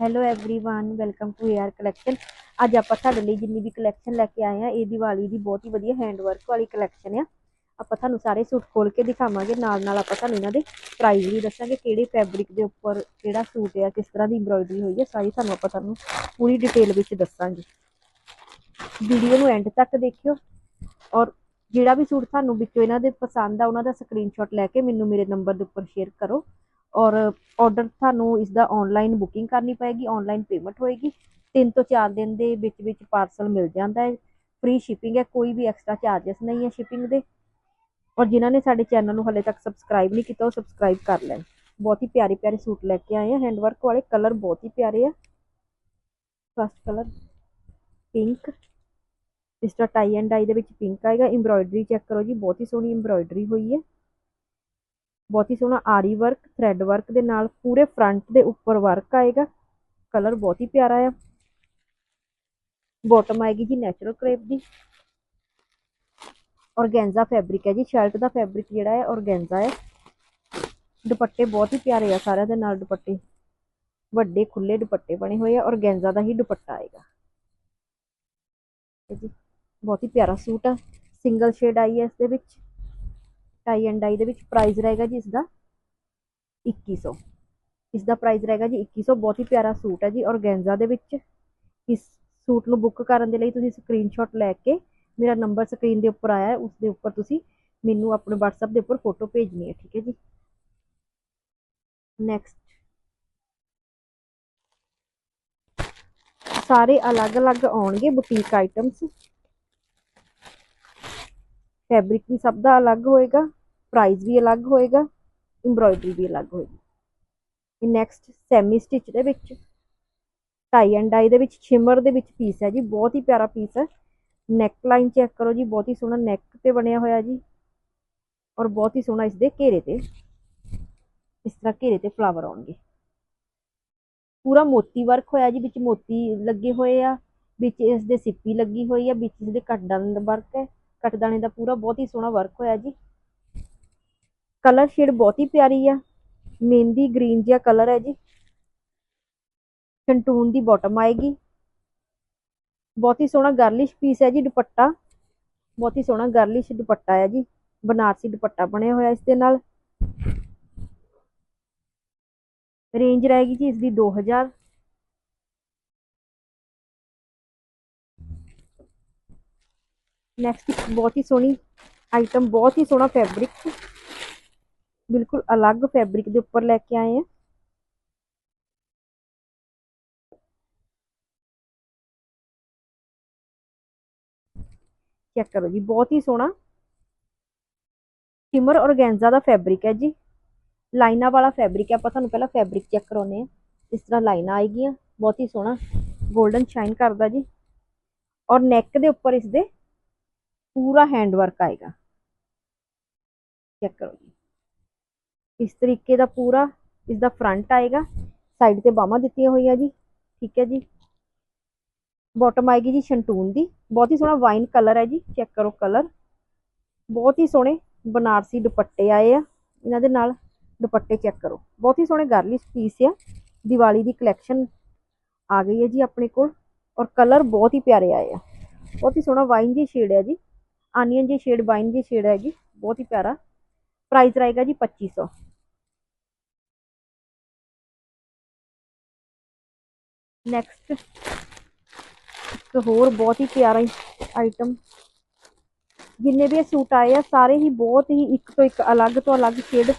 hello everyone welcome to A R collection ਅੱਜ ਆਪਾਂ ਤੁਹਾਡੇ ਲਈ ਜਿੰਨੀ ਵੀ ਕਲੈਕਸ਼ਨ ਲੈ ਕੇ ਆਏ ਆ ਇਹ ਦੀਵਾਲੀ ਦੀ ਬਹੁਤ ਹੀ ਵਧੀਆ ਹੈਂਡ ਵਰਕ ਵਾਲੀ ਕਲੈਕਸ਼ਨ ਆ ਆਪਾਂ ਤੁਹਾਨੂੰ ਸਾਰੇ ਸੂਟ ਖੋਲ ਕੇ ਦਿਖਾਵਾਂਗੇ ਨਾਲ ਨਾਲ ਆਪਾਂ ਤੁਹਾਨੂੰ ਇਹਨਾਂ ਦੇ ਪ੍ਰਾਈਸ ਵੀ ਦੱਸਾਂਗੇ ਕਿਹੜੇ ਫੈਬਰਿਕ ਦੇ ਉੱਪਰ ਕਿਹੜਾ ਸੂਟ ਆ ਕਿਸ ਤਰ੍ਹਾਂ ਦੀ ਐਮਬ੍ਰੋਇਡਰੀ ਹੋਈ ਹੈ ਸਾਰੀ ਤੁਹਾਨੂੰ ਆਪਾਂ ਤੁਹਾਨੂੰ ਪੂਰੀ ਡਿਟੇਲ ਵਿੱਚ ਦੱਸਾਂਗੇ ਵੀਡੀਓ ਨੂੰ ਐਂਡ ਤੱਕ ਦੇਖਿਓ ਔਰ ਜਿਹੜਾ ਵੀ ਸੂਟ ਤੁਹਾਨੂੰ ਵਿੱਚੋਂ ਇਹਨਾਂ ਦੇ ਪਸੰਦ ਆ ਉਹਨਾਂ ਦਾ ਸਕਰੀਨਸ਼ਾਟ ਲੈ ਕੇ ਮੈਨੂੰ ਮੇਰੇ ਨੰਬਰ ਦੇ ਉੱਪਰ ਸ਼ੇਅਰ ਕਰੋ ਔਰ ਆਰਡਰ ਤੁਹਾਨੂੰ ਇਸ ਦਾ ਆਨਲਾਈਨ ਬੁਕਿੰਗ ਕਰਨੀ ਪਏਗੀ ਆਨਲਾਈਨ ਪੇਮੈਂਟ ਹੋਏਗੀ। 3 ਤੋਂ 4 ਦਿਨ ਦੇ ਵਿੱਚ ਵਿੱਚ ਪਾਰਸਲ ਮਿਲ ਜਾਂਦਾ ਹੈ। ਫ੍ਰੀ ਸ਼ਿਪਿੰਗ ਹੈ, ਕੋਈ ਵੀ ਐਕਸਟਰਾ ਚਾਰजेस ਨਹੀਂ ਹੈ ਸ਼ਿਪਿੰਗ ਦੇ। ਔਰ ਜਿਨ੍ਹਾਂ ਨੇ ਸਾਡੇ ਚੈਨਲ ਨੂੰ ਹਲੇ ਤੱਕ ਸਬਸਕ੍ਰਾਈਬ ਨਹੀਂ ਕੀਤਾ, ਉਹ ਸਬਸਕ੍ਰਾਈਬ ਕਰ ਲੈਣ। ਬਹੁਤ ਹੀ ਪਿਆਰੇ ਪਿਆਰੇ ਸੂਟ ਲੈ ਕੇ ਆਏ ਆ। ਹੈਂਡਵਰਕ ਵਾਲੇ ਕਲਰ ਬਹੁਤ ਹੀ ਪਿਆਰੇ ਆ। ਫਸਟ ਕਲਰ ਪਿੰਕ ਇਸ ਦਾ ਟਾਈ ਐਂਡ ਡਾਈ ਦੇ ਵਿੱਚ ਪਿੰਕ ਆਏਗਾ। ਐਮਬ੍ਰੋਇਡਰੀ ਚੈੱਕ ਕਰੋ ਜੀ, ਬਹੁਤ ਹੀ ਸੋਹਣੀ ਐਮਬ੍ਰੋਇਡਰੀ ਹੋਈ ਹੈ। ਬਹੁਤ ਹੀ ਸੋਹਣਾ ਆਰੀ ਵਰਕ ਥ੍ਰੈਡ ਵਰਕ ਦੇ ਨਾਲ ਪੂਰੇ ਫਰੰਟ ਦੇ ਉੱਪਰ ਵਰਕ ਆਏਗਾ। ਕਲਰ ਬਹੁਤ ਹੀ ਪਿਆਰਾ ਆ। ਬਾਟਮ ਆਏਗੀ ਜੀ ਨੈਚੁਰਲ ਕ੍ਰੇਪ ਦੀ। ਔਰਗੈਂਜ਼ਾ ਫੈਬਰਿਕ ਹੈ ਜੀ ਸ਼ਰਟ ਦਾ ਫੈਬਰਿਕ ਜਿਹੜਾ ਹੈ ਔਰਗੈਂਜ਼ਾ ਹੈ। ਦੁਪੱਟੇ ਬਹੁਤ ਹੀ ਪਿਆਰੇ ਆ ਸਾਰਿਆਂ ਦੇ ਨਾਲ ਦੁਪੱਟੇ। ਵੱਡੇ ਖੁੱਲੇ ਦੁਪੱਟੇ ਬਣੇ ਹੋਏ ਆ ਔਰਗੈਂਜ਼ਾ ਦਾ ਹੀ ਦੁਪੱਟਾ ਆਏਗਾ। ਜੀ ਬਹੁਤ ਹੀ ਪਿਆਰਾ ਸੂਟ ਆ। ਸਿੰਗਲ ਸ਼ੇਡ ਆਈ ਹੈ ਇਸ ਦੇ ਵਿੱਚ। ਟਾਈ ਐਂਡ ਡਾਈ ਦੇ ਵਿੱਚ ਪ੍ਰਾਈਸ ਰਹੇਗਾ ਜੀ ਇਸ ਦਾ 2100 ਇਸ ਦਾ ਪ੍ਰਾਈਸ ਰਹੇਗਾ ਜੀ 2100 ਬਹੁਤ ਹੀ ਪਿਆਰਾ ਸੂਟ ਹੈ ਜੀ ਔਰਗੈਂਜ਼ਾ ਦੇ ਵਿੱਚ। ਇਸ ਸੂਟ ਨੂੰ ਬੁੱਕ ਕਰਨ ਦੇ ਲਈ ਤੁਸੀਂ ਸਕਰੀਨਸ਼ਾਟ ਲੈ ਕੇ ਮੇਰਾ ਨੰਬਰ ਸਕਰੀਨ ਦੇ ਉੱਪਰ ਆਇਆ ਹੈ, ਉਸ ਦੇ ਉੱਪਰ ਤੁਸੀਂ ਮੈਨੂੰ ਆਪਣੇ WhatsApp ਦੇ ਉੱਪਰ ਫੋਟੋ ਭੇਜਣੀ ਹੈ, ਠੀਕ ਹੈ ਜੀ। ਨੈਕਸਟ ਸਾਰੇ ਅਲੱਗ-ਅਲੱਗ ਆਉਣਗੇ ਬੁਟੀਕ ਆਈਟਮਸ ਫੈਬਰਿਕ ਵੀ ਸਭ ਦਾ ਅਲੱਗ ਹੋਏਗਾ। ਪ੍ਰਾਈਸ ਵੀ ਅਲੱਗ ਹੋਏਗਾ ਐਮਬ੍ਰੋਇਡਰੀ ਵੀ ਅਲੱਗ ਹੋਏਗੀ। ਇਹ ਨੈਕਸਟ ਸੈਮੀ ਸਟਿਚ ਦੇ ਵਿੱਚ ਟਾਈ ਐਂਡ ਡਾਈ ਦੇ ਵਿੱਚ ਸ਼ਿਮਰ ਦੇ ਵਿੱਚ ਪੀਸ ਹੈ ਜੀ, ਬਹੁਤ ਹੀ ਪਿਆਰਾ ਪੀਸ ਹੈ। ਨੈਕ ਲਾਈਨ ਚੈੱਕ ਕਰੋ ਜੀ, ਬਹੁਤ ਹੀ ਸੋਹਣਾ ਨੈਕ ਤੇ ਬਣਿਆ ਹੋਇਆ ਜੀ, ਔਰ ਬਹੁਤ ਹੀ ਸੋਹਣਾ ਇਸ ਦੇ ਘੇਰੇ ਤੇ, ਇਸ ਤਰ੍ਹਾਂ ਘੇਰੇ ਤੇ ਫਲਾਵਰ ਆਉਣਗੇ। ਪੂਰਾ ਮੋਤੀ ਵਰਕ ਹੋਇਆ ਜੀ, ਵਿੱਚ ਮੋਤੀ ਲੱਗੇ ਹੋਏ ਆ, ਵਿੱਚ ਇਸ ਦੇ ਸਿੱਪੀ ਲੱਗੀ ਹੋਈ ਆ, ਵਿੱਚ ਇਸ ਦੇ ਕੱਟਦਾਨੇ ਦਾ ਵਰਕ ਹੈ। ਕੱਟਦਾਨੇ ਦਾ ਪੂਰਾ ਬਹੁਤ ਹੀ ਸੋਹਣਾ ਵਰਕ ਹੋਇਆ ਜੀ। ਕਲਰ ਸ਼ੇਡ ਬਹੁਤ ਹੀ ਪਿਆਰੀ ਆ। ਮਹਿੰਦੀ ਗ੍ਰੀਨ ਜਿਹਾ ਕਲਰ ਹੈ ਜੀ। ਕੰਟੂਨ ਦੀ ਬਾਟਮ ਆਏਗੀ। ਬਹੁਤ ਹੀ ਸੋਹਣਾ ਗਰਲਿਸ਼ ਪੀਸ ਹੈ ਜੀ ਦੁਪੱਟਾ। ਬਹੁਤ ਹੀ ਸੋਹਣਾ ਗਰਲਿਸ਼ ਦੁਪੱਟਾ ਹੈ ਜੀ। ਬਨਾਰਸੀ ਦੁਪੱਟਾ ਬਣਿਆ ਹੋਇਆ ਇਸ ਦੇ ਨਾਲ। ਰੇਂਜ ਰਹੇਗੀ ਜੀ ਇਸ ਦੀ 2000 ਨੈਕਸਟ ਬਹੁਤ ਹੀ ਸੋਹਣੀ ਆਈਟਮ ਬਹੁਤ ਹੀ ਸੋਹਣਾ ਫੈਬਰਿਕ ਬਿਲਕੁਲ ਅਲੱਗ ਫੈਬਰਿਕ ਦੇ ਉੱਪਰ ਲੈ ਕੇ ਆਏ ਆ। ਚੈੱਕ ਕਰੋ ਜੀ, ਬਹੁਤ ਹੀ ਸੋਹਣਾ। ਸ਼ਿਮਰ ਔਰਗੈਂਜ਼ਾ ਦਾ ਫੈਬਰਿਕ ਹੈ ਜੀ। ਲਾਈਨਾਂ ਵਾਲਾ ਫੈਬਰਿਕ ਹੈ, ਆਪਾਂ ਤੁਹਾਨੂੰ ਪਹਿਲਾਂ ਫੈਬਰਿਕ ਚੈੱਕ ਕਰਾਉਨੇ ਆ ਇਸ ਤਰ੍ਹਾਂ ਲਾਈਨਾਂ ਆਏਗੀਆਂ, ਬਹੁਤ ਹੀ ਸੋਹਣਾ 골ਡਨ ਸ਼ਾਈਨ ਕਰਦਾ ਜੀ। ਔਰ ਨੈਕ ਦੇ ਉੱਪਰ ਇਸ ਦੇ ਪੂਰਾ ਹੈਂਡ ਵਰਕ ਆਏਗਾ। ਚੈੱਕ ਕਰੋ ਜੀ। ਇਸ ਤਰੀਕੇ ਦਾ ਪੂਰਾ ਇਸ ਦਾ ਫਰੰਟ ਆਏਗਾ। ਸਾਈਡ ਤੇ ਬਾਹਾਂ ਦਿੱਤੀਆਂ ਹੋਈਆਂ ਜੀ। ਠੀਕ ਹੈ ਜੀ। ਬਾਟਮ ਆਏਗੀ ਜੀ ਸ਼ੰਟੂਨ ਦੀ। ਬਹੁਤ ਹੀ ਸੋਹਣਾ ਵਾਈਨ ਕਲਰ ਹੈ ਜੀ। ਚੈੱਕ ਕਰੋ ਕਲਰ ਬਹੁਤ ਹੀ ਸੋਹਣੇ ਬਨਾਰਸੀ ਦੁਪੱਟੇ ਆਏ ਆ। ਇਹਨਾਂ ਦੇ ਨਾਲ ਦੁਪੱਟੇ ਚੈੱਕ ਕਰੋ। ਬਹੁਤ ਹੀ ਸੋਹਣੇ ਗਰਲਿਸ਼ ਪੀਸ ਆ। ਦੀਵਾਲੀ ਦੀ ਕਲੈਕਸ਼ਨ ਆ ਗਈ ਹੈ ਜੀ ਆਪਣੇ ਕੋਲ। ਔਰ ਕਲਰ ਬਹੁਤ ਹੀ ਪਿਆਰੇ ਆਏ ਆ। ਬਹੁਤ ਹੀ ਸੋਹਣਾ ਵਾਈਨ ਜੀ ਸ਼ੇਡ ਹੈ ਜੀ। ਆਨੀਅਨ ਜੀ ਸ਼ੇਡ ਵਾਈਨ ਜੀ ਸ਼ੇਡ ਹੈ ਜੀ ਬਹੁਤ ਹੀ ਪਿਆਰਾ। ਪ੍ਰਾਈਸ ਰਹੇਗਾ ਜੀ 2500 ਨੈਕਸਟ ਇੱਕ ਹੋਰ ਬਹੁਤ ਹੀ ਪਿਆਰਾ ਆਈਟਮ ਜਿੰਨੇ ਵੀ ਇਹ ਸੂਟ ਆਏ ਆ, ਸਾਰੇ ਹੀ ਬਹੁਤ ਹੀ ਇੱਕ ਤੋਂ ਇੱਕ ਅਲੱਗ ਤੋਂ ਅਲੱਗ ਸ਼ੇਡ